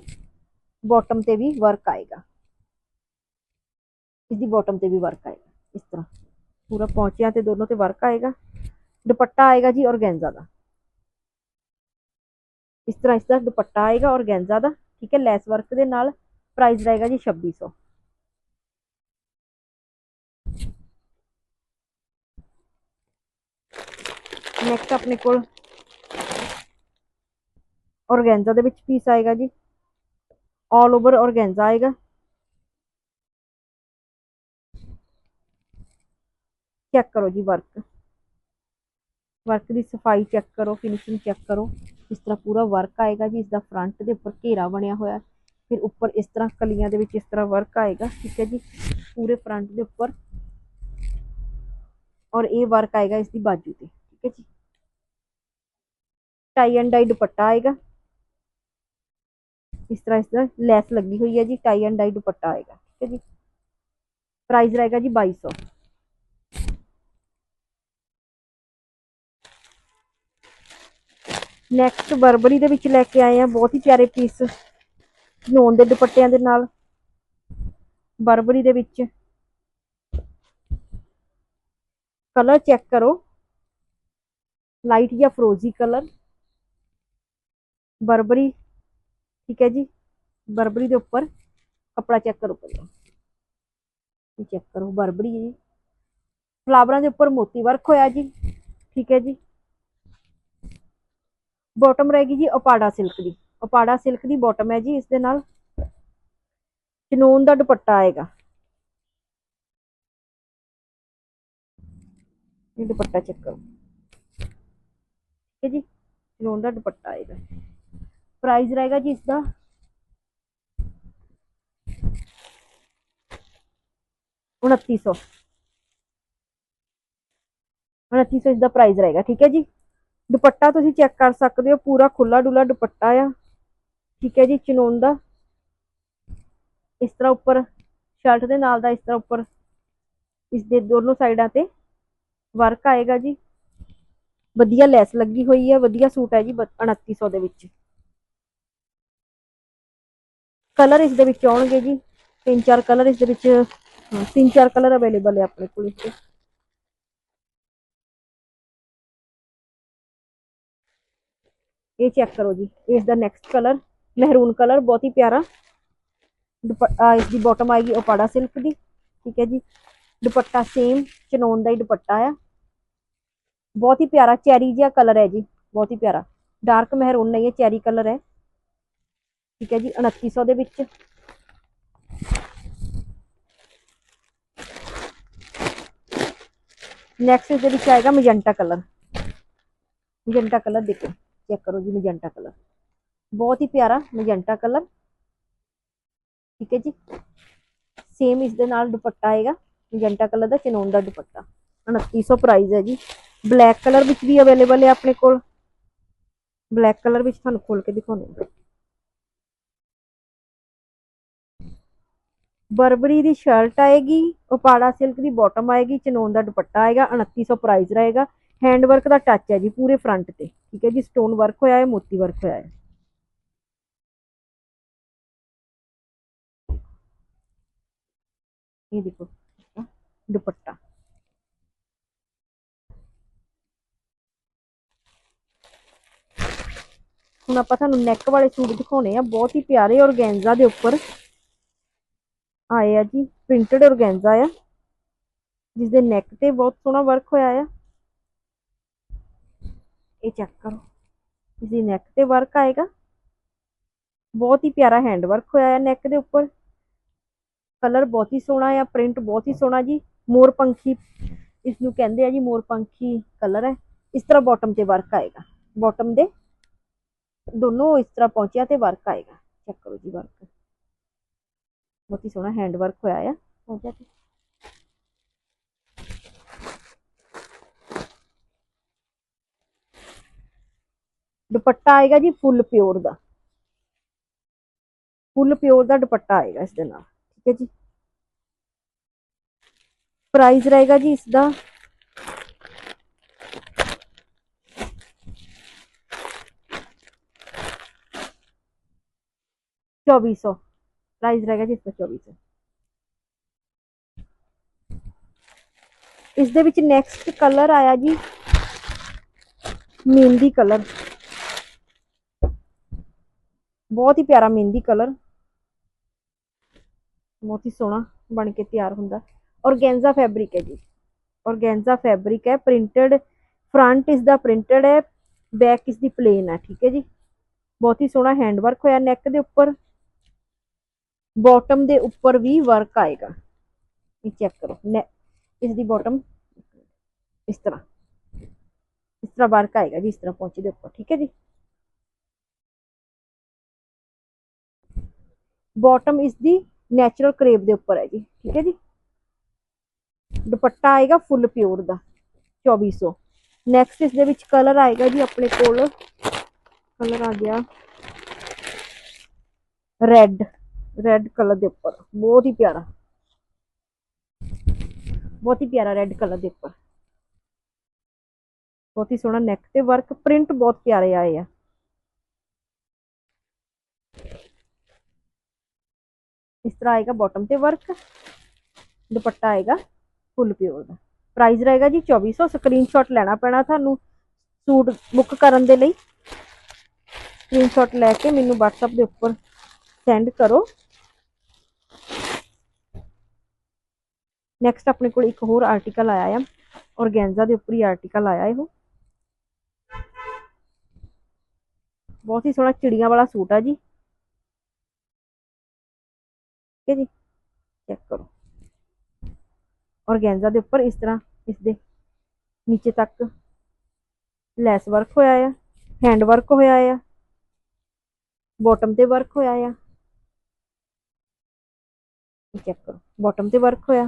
ਬਾਟਮ ਤੇ ਵੀ ਵਰਕ ਆਏਗਾ। ਇਸ ਦੀ ਬਾਟਮ ਤੇ ਵੀ ਵਰਕ ਆਏਗਾ। ਇਸ ਤਰ੍ਹਾਂ। ਪੂਰਾ ਪੌਂਚਿਆਂ ਤੇ ਦੋਨੋਂ ਤੇ ਵਰਕ ਆਏਗਾ। ਦੁਪੱਟਾ ਆਏਗਾ ਜੀ ਔਰਗੈਂਜ਼ਾ ਦਾ। ਇਸ ਤਰ੍ਹਾਂ ਇਸ ਦਾ ਦੁਪੱਟਾ ਆਏਗਾ ਔਰਗੈਂਜ਼ਾ ਦਾ, ਠੀਕ ਹੈ, ਲੈਸ ਵਰਕ ਦੇ ਨਾਲ ਪ੍ਰਾਈਸ ਰਹੇਗਾ ਜੀ 2600 ਨੈਕਸਟ ਆਪਣੇ ਕੋਲ ਔਰਗੈਂਜ਼ਾ ਦੇ ਵਿੱਚ ਪੀਸ ਆਏਗਾ ਜੀ। ਆਲ ਓਵਰ ਔਰਗੈਂਜ਼ਾ ਆਏਗਾ। ਚੈੱਕ ਕਰੋ ਜੀ ਵਰਕ ਵਰਕ ਦੀ ਸਫ਼ਾਈ ਚੈੱਕ ਕਰੋ ਫਿਨਿਸ਼ਿੰਗ ਚੈੱਕ ਕਰੋ। ਇਸ ਤਰ੍ਹਾਂ ਪੂਰਾ ਵਰਕ ਆਏਗਾ ਜੀ ਇਸ ਦਾ ਫਰੰਟ ਦੇ ਉੱਪਰ ਘੇਰਾ ਬਣਿਆ ਹੋਇਆ ਫਿਰ ਉੱਪਰ ਇਸ ਤਰ੍ਹਾਂ ਕਲੀਆਂ ਦੇ ਵਿੱਚ ਇਸ ਤਰ੍ਹਾਂ ਵਰਕ ਆਏਗਾ, ਠੀਕ ਹੈ ਜੀ? ਪੂਰੇ ਫਰੰਟ ਦੇ ਉੱਪਰ ਔਰ ਇਹ ਵਰਕ ਆਏਗਾ ਇਸ ਦੀ ਬਾਜੂ ਤੇ, ਠੀਕ ਹੈ ਜੀ? ਟਾਈ ਐਂਡ ਡਾਈ ਦੁਪੱਟਾ ਆਏਗਾ। ਇਸ ਤਰ੍ਹਾਂ ਇਸ ਦਾ ਲੈਸ ਲੱਗੀ ਹੋਈ ਹੈ ਜੀ ਟਾਈ ਐਂਡ ਡਾਈ ਦੁਪੱਟਾ ਆਏਗਾ, ਠੀਕ ਹੈ ਜੀ? ਪ੍ਰਾਈਸ ਰਹੇਗਾ ਜੀ 2200 ਨੈਕਸਟ ਬਰਬਰੀ ਦੇ ਵਿੱਚ ਲੈ ਕੇ ਆਏ ਆ, ਬਹੁਤ ਹੀ ਪਿਆਰੇ ਪੀਸ ਨੋਨ ਦੇ ਦੁਪੱਟਿਆਂ ਦੇ ਨਾਲ। ਬਰਬਰੀ ਦੇ ਵਿੱਚ। ਕਲਰ ਚੈੱਕ ਕਰੋ। ਲਾਈਟ ਜਾਂ ਫਰੋਜ਼ੀ ਕਲਰ ਬਰਬਰੀ, ਠੀਕ ਹੈ ਜੀ? ਬਰਬਰੀ ਦੇ ਉੱਪਰ ਕੱਪੜਾ ਚੈੱਕ ਕਰੋ ਪਹਿਲਾਂ। ਚੈੱਕ ਕਰੋ, ਬਰਬਰੀ ਹੈ ਜੀ। ਫਲਾਵਰਾਂ ਦੇ ਉੱਪਰ ਮੋਤੀ ਵਰਕ ਹੋਇਆ ਜੀ, ਠੀਕ ਹੈ ਜੀ? ਬਾਟਮ ਰਹੇਗੀ ਜੀ ਅਪਾੜਾ ਸਿਲਕ ਦੀ। ਅਪਾੜਾ ਸਿਲਕ ਦੀ ਬਾਟਮ ਹੈ ਜੀ, ਇਸ ਦੇ ਨਾਲ ਚਨੂਨ ਦਾ ਦੁਪੱਟਾ ਆਏਗਾ। ਇਹ ਦੁਪੱਟਾ ਚੈੱਕ ਕਰੋ। ਠੀਕ ਹੈ ਜੀ ਚਨੂਨ ਦਾ ਦੁਪੱਟਾ ਆਏਗਾ। ਪ੍ਰਾਈਸ ਰਹੇਗਾ ਜੀ ਇਸ ਦਾ ਉਨੱਤੀ ਸੌ। ਉਨੱਤੀ ਸੌ ਇਸ ਦਾ ਪ੍ਰਾਈਸ ਰਹੇਗਾ, ਠੀਕ ਹੈ ਜੀ? ਦੁਪੱਟਾ ਤੁਸੀਂ ਚੈੱਕ ਕਰ ਸਕਦੇ ਹੋ, ਪੂਰਾ ਖੁੱਲਾ ਡੁੱਲਾ ਦੁਪੱਟਾ ਆ। ਠੀਕ ਹੈ ਜੀ ਚਨੂਨ ਦਾ। ਇਸ ਤਰ੍ਹਾਂ ਉੱਪਰ ਸ਼ਰਟ ਦੇ ਨਾਲ ਦਾ ਇਸ ਤਰ੍ਹਾਂ ਉੱਪਰ ਇਸ ਦੇ ਦੋਨੋਂ ਸਾਈਡਾਂ ਤੇ ਵਰਕ ਆਏਗਾ ਜੀ। ਵਧੀਆ ਲੈਸ ਲੱਗੀ ਹੋਈ ਹੈ ਵਧੀਆ ਸੂਟ ਹੈ ਜੀ 2900 ਦੇ ਵਿੱਚ। ਕਲਰ ਇਸ ਦੇ ਵਿੱਚ ਆਉਣਗੇ ਜੀ। ਤਿੰਨ ਚਾਰ ਕਲਰ ਇਸ ਦੇ ਵਿੱਚ ਤਿੰਨ ਚਾਰ ਕਲਰ ਅਵੇਲੇਬਲ ਹੈ ਆਪਣੇ ਕੋਲ ਇਸ ਦੇ। ਇਹ ਚੈੱਕ ਕਰੋ ਜੀ। ਇਸ ਦਾ ਨੈਕਸਟ ਕਲਰ ਮਹਿਰੂਨ ਕਲਰ ਬਹੁਤ ਹੀ ਪਿਆਰਾ। ਦੁਪ- ਇਸ ਦੀ ਬਾਟਮ ਆਏਗੀ opaੜਾ ਸਿਲਕ ਦੀ। ਠੀਕ ਹੈ ਜੀ। ਦੁਪੱਟਾ ਸੇਮ ਚਨੋਨ ਦਾ ਹੀ ਦੁਪੱਟਾ ਆ। ਬਹੁਤ ਹੀ ਪਿਆਰਾ ਚੈਰੀ ਜਿਹਾ ਕਲਰ ਹੈ ਜੀ। ਬਹੁਤ ਹੀ ਪਿਆਰਾ। ਡਾਰਕ ਮਹਿਰੂਨ ਨਹੀਂ ਹੈ ਚੈਰੀ ਕਲਰ ਹੈ। ਠੀਕ ਹੈ ਜੀ 2900 ਦੇ ਵਿੱਚ। ਨੈਕਸਟ ਇਸ ਦੇ ਵਿੱਚ ਆਏਗਾ ਮੈਜੈਂਟਾ ਕਲਰ ਮੈਜੈਂਟਾ ਕਲਰ ਦੇਖੋ। ਚੈੱਕ ਕਰੋ ਜੀ ਮੈਜੈਂਟਾ ਕਲਰ ਬਹੁਤ ਹੀ ਪਿਆਰਾ ਮੈਜੈਂਟਾ ਕਲਰ ਠੀਕ ਹੈ ਜੀ ਸੇਮ ਇਸ ਦੇ ਨਾਲ ਦੁਪੱਟਾ ਆਏਗਾ ਮੈਜੈਂਟਾ ਕਲਰ ਦਾ ਚਨੋਨ ਦਾ ਦੁਪੱਟਾ 2900 ਪ੍ਰਾਈਸ ਹੈ ਜੀ ਬਲੈਕ ਕਲਰ ਵਿੱਚ ਵੀ ਅਵੇਲੇਬਲ ਹੈ ਆਪਣੇ ਕੋਲ ਬਲੈਕ ਕਲਰ ਵਿੱਚ ਤੁਹਾਨੂੰ ਖੋਲ ਕੇ ਦਿਖਾਉਂਦੇ ਹਾਂ ਬਰਬਰੀ ਦੀ ਸ਼ਰਟ ਆਏਗੀ ਉਪਾੜਾ ਸਿਲਕ ਦੀ ਬਾਟਮ ਆਏਗੀ ਚਨੋਨ ਦਾ ਦੁਪੱਟਾ ਆਏਗਾ 2900 ਪ੍ਰਾਈਸ ਰਹੇਗਾ ਹੈਂਡ ਵਰਕ ਦਾ ਟੱਚ ਹੈ ਜੀ ਪੂਰੇ ਫਰੰਟ ਤੇ, ਠੀਕ ਹੈ ਜੀ ਸਟੋਨ ਵਰਕ ਹੋਇਆ ਹੈ, ਮੋਤੀ ਵਰਕ ਹੋਇਆ ਹੈ। ਇਹ ਦੇਖੋ, ਦੁਪੱਟਾ। ਹੁਣ ਆਪਾਂ ਤੁਹਾਨੂੰ ਨੈਕ ਵਾਲੇ ਸੂਟ ਦਿਖਾਉਣੇ ਆ, ਬਹੁਤ ਹੀ ਪਿਆਰੇ ਔਰਗੈਂਜ਼ਾ ਦੇ ਉੱਪਰ। ਆਏ ਆ ਜੀ ਪ੍ਰਿੰਟਡ ਔਰਗੈਂਜ਼ਾ ਆ ਜਿਸ ਦੇ ਨੈਕ ਤੇ ਬਹੁਤ ਸੋਹਣਾ ਵਰਕ ਹੋਇਆ ਆ। ਇਹ ਚੈੱਕ ਕਰੋ। ਇਸ ਦੀ ਨੈਕ ਤੇ ਵਰਕ ਆਏਗਾ। ਬਹੁਤ ਹੀ ਪਿਆਰਾ ਹੈਂਡ ਵਰਕ ਹੋਇਆ ਹੈ ਨੈਕ ਦੇ ਉੱਪਰ। ਕਲਰ ਬਹੁਤ ਹੀ ਸੋਹਣਾ ਆ ਪ੍ਰਿੰਟ ਬਹੁਤ ਹੀ ਸੋਹਣਾ ਜੀ। ਮੋਰ ਪੰਖੀ ਇਸ ਨੂੰ ਕਹਿੰਦੇ ਆ ਜੀ ਮੋਰ ਪੰਖੀ ਕਲਰ ਹੈ। ਇਸ ਤਰ੍ਹਾਂ ਬਾਟਮ ਤੇ ਵਰਕ ਆਏਗਾ। ਬਾਟਮ ਦੇ ਦੋਨੋਂ ਇਸ ਤਰ੍ਹਾਂ ਪਹੁੰਚਿਆ ਤੇ ਵਰਕ ਆਏਗਾ। ਚੈੱਕ ਕਰੋ ਜੀ ਵਰਕ ਬਹੁਤ ਹੀ ਸੋਹਣਾ ਹੈਂਡ ਵਰਕ ਹੋਇਆ ਆ। ਪਹੁੰਚਿਆ ਤੇ ਦੁਪੱਟਾ ਆਏਗਾ ਜੀ ਫੁੱਲ ਪਿਓਰ ਦਾ ਫੁੱਲ ਪਿਓਰ ਦਾ ਦੁਪੱਟਾ ਆਏਗਾ ਇਸ ਦੇ ਨਾਲ ਠੀਕ ਹੈ ਜੀ ਪ੍ਰਾਈਸ ਰਹੇਗਾ ਜੀ ਇਸ ਦਾ चौबीस सौ प्राइस रहेगा जी इसका चौबीस सौ ਇਸ ਦੇ ਵਿੱਚ ਨੈਕਸਟ ਕਲਰ ਆਇਆ ਜੀ ਮਹਿੰਦੀ ਕਲਰ ਬਹੁਤ ਹੀ ਪਿਆਰਾ ਮਹਿੰਦੀ ਕਲਰ। ਬਹੁਤ ਹੀ ਸੋਹਣਾ ਬਣ ਕੇ ਤਿਆਰ ਹੁੰਦਾ। ਔਰਗੈਂਜ਼ਾ ਫੈਬਰਿਕ ਹੈ ਜੀ। ਔਰਗੈਂਜ਼ਾ ਫੈਬਰਿਕ ਹੈ, ਪ੍ਰਿੰਟਡ ਫਰੰਟ ਇਸ ਦਾ ਪ੍ਰਿੰਟਡ ਹੈ, ਬੈਕ ਇਸ ਦੀ ਪਲੇਨ ਹੈ, ਠੀਕ ਹੈ ਜੀ। ਬਹੁਤ ਹੀ ਸੋਹਣਾ ਹੈਂਡ ਵਰਕ ਹੋਇਆ ਨੈਕ ਦੇ ਉੱਪਰ। ਬਾਟਮ ਦੇ ਉੱਪਰ ਵੀ ਵਰਕ ਆਏਗਾ। ਇਹ ਚੈੱਕ ਕਰੋ। ਨੈ ਇਸ ਦੀ ਬਾਟਮ ਇਸ ਤਰ੍ਹਾਂ। ਇਸ ਤਰ੍ਹਾਂ ਵਰਕ ਆਏਗਾ ਜੀ, ਇਸ ਤਰ੍ਹਾਂ ਪਹੁੰਚੇ ਦੇ ਉੱਪਰ, ਠੀਕ ਹੈ ਜੀ। ਬਾਟਮ ਇਸ ਦੀ ਨੈਚੁਰਲ ਕਰੇਪ ਦੇ ਉੱਪਰ ਹੈ ਜੀ, ਠੀਕ ਹੈ ਜੀ? ਦੁਪੱਟਾ ਆਏਗਾ ਫੁੱਲ ਪਿਓਰ ਦਾ 2400 ਨੈਕਸਟ ਇਸ ਦੇ ਵਿੱਚ ਕਲਰ ਆਏਗਾ ਜੀ ਆਪਣੇ ਕੋਲ ਕਲਰ ਆ ਗਿਆ ਰੈੱਡ ਰੈੱਡ ਕਲਰ ਦੇ ਉੱਪਰ, ਬਹੁਤ ਹੀ ਪਿਆਰਾ। ਬਹੁਤ ਹੀ ਪਿਆਰਾ ਰੈੱਡ ਕਲਰ ਦੇ ਉੱਪਰ। ਬਹੁਤ ਹੀ ਸੋਹਣਾ ਨੈਕ ਤੇ ਵਰਕ ਪ੍ਰਿੰਟ ਬਹੁਤ ਪਿਆਰੇ ਆਏ ਆ। ਇਸ ਤਰ੍ਹਾਂ ਆਏਗਾ ਬਾਟਮ ਤੇ ਵਰਕ ਦੁਪੱਟਾ ਆਏਗਾ ਫੁੱਲ ਪਿਓਰ ਦਾ। ਪ੍ਰਾਈਸ ਰਹੇਗਾ ਜੀ 2400 ਸਕਰੀਨਸ਼ਾਟ ਲੈਣਾ ਪੈਣਾ ਤੁਹਾਨੂੰ ਸੂਟ ਬੁੱਕ ਕਰਨ ਦੇ ਲਈ। ਸਕਰੀਨਸ਼ਾਟ ਲੈ ਕੇ ਮੈਨੂੰ WhatsApp ਦੇ ਉੱਪਰ ਸੈਂਡ ਕਰੋ। ਨੈਕਸਟ ਆਪਣੇ ਕੋਲ ਇੱਕ ਹੋਰ ਆਰਟੀਕਲ ਆਇਆ ਆ। ਔਰਗੈਂਜ਼ਾ ਦੇ ਉੱਪਰ ਹੀ ਆਰਟੀਕਲ ਆਇਆ ਇਹੋ। ਬਹੁਤ ਹੀ ਸੋਹਣਾ ਚਿੜੀਆਂ ਵਾਲਾ ਸੂਟ ਆ ਜੀ। ਠੀਕ ਹੈ ਜੀ? ਚੈੱਕ ਕਰੋ। ਔਰਗੈਂਜ਼ਾ ਦੇ ਉੱਪਰ ਇਸ ਤਰ੍ਹਾਂ ਇਸ ਦੇ ਨੀਚੇ ਤੱਕ ਲੈਸ ਵਰਕ ਹੋਇਆ ਆ, ਹੈਂਡ ਵਰਕ ਹੋਇਆ ਆ, ਬਾਟਮ ਤੇ ਵਰਕ ਹੋਇਆ ਆ। ਚੈੱਕ ਕਰੋ, ਬਾਟਮ ਤੇ ਵਰਕ ਹੋਇਆ।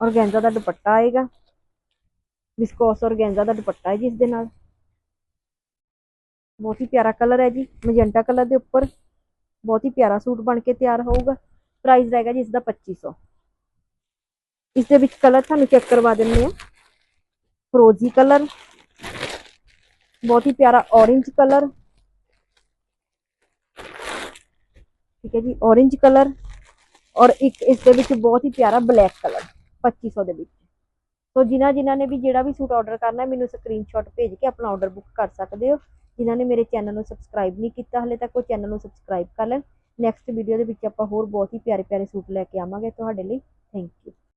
ਔਰਗੈਂਜ਼ਾ ਦਾ ਦੁਪੱਟਾ ਆਏਗਾ। ਵਿਸਕੋਸ ਔਰਗੈਂਜ਼ਾ ਦਾ ਦੁਪੱਟਾ ਹੈ ਜੀ ਇਸ ਦੇ ਨਾਲ। ਬਹੁਤ ਹੀ ਪਿਆਰਾ ਕਲਰ ਹੈ ਜੀ ਮੈਜੈਂਟਾ ਕਲਰ ਦੇ ਉੱਪਰ ਬਹੁਤ ਹੀ ਪਿਆਰਾ ਸੂਟ ਬਣ ਕੇ ਤਿਆਰ ਹੋਊਗਾ ਪ੍ਰਾਈਸ ਰਹੇਗਾ ਜੀ ਇਸ ਦਾ 2500 ਇਸ ਦੇ ਵਿੱਚ ਕਲਰ ਤੁਹਾਨੂੰ ਚੈੱਕ ਕਰਵਾ ਦਿੰਦੇ ਆ ਫਰੋਜ਼ੀ ਕਲਰ ਬਹੁਤ ਹੀ ਪਿਆਰਾ orange ਕਲਰ ਠੀਕ ਹੈ ਜੀ orange ਕਲਰ ਔਰ ਇੱਕ ਇਸ ਦੇ ਵਿੱਚ ਬਹੁਤ ਹੀ ਪਿਆਰਾ ਬਲੈਕ ਕਲਰ 2500 ਦੇ ਵਿੱਚ ਸੋ ਜਿਨ੍ਹਾਂ ਜਿਨ੍ਹਾਂ ਨੇ ਵੀ ਜਿਹੜਾ ਵੀ ਸੂਟ ਆਰਡਰ ਕਰਨਾ ਹੈ ਮੈਨੂੰ ਸਕਰੀਨਸ਼ਾਟ ਭੇਜ ਕੇ ਆਪਣਾ ਆਰਡਰ ਬੁੱਕ ਕਰ ਸਕਦੇ ਹੋ ਜਿਨ੍ਹਾਂ ਨੇ ਮੇਰੇ ਚੈਨਲ ਨੂੰ ਸਬਸਕ੍ਰਾਈਬ ਨਹੀਂ ਕੀਤਾ, ਹਲੇ ਤੱਕ ਉਹ ਚੈਨਲ ਨੂੰ ਸਬਸਕ੍ਰਾਈਬ ਕਰ ਲੈਣ। ਨੈਕਸਟ ਵੀਡੀਓ ਦੇ ਵਿੱਚ ਆਪਾਂ ਹੋਰ ਬਹੁਤ ਹੀ ਪਿਆਰੇ ਪਿਆਰੇ ਸੂਟ ਲੈ ਕੇ ਆਵਾਂਗੇ ਤੁਹਾਡੇ ਲਈ। Thank you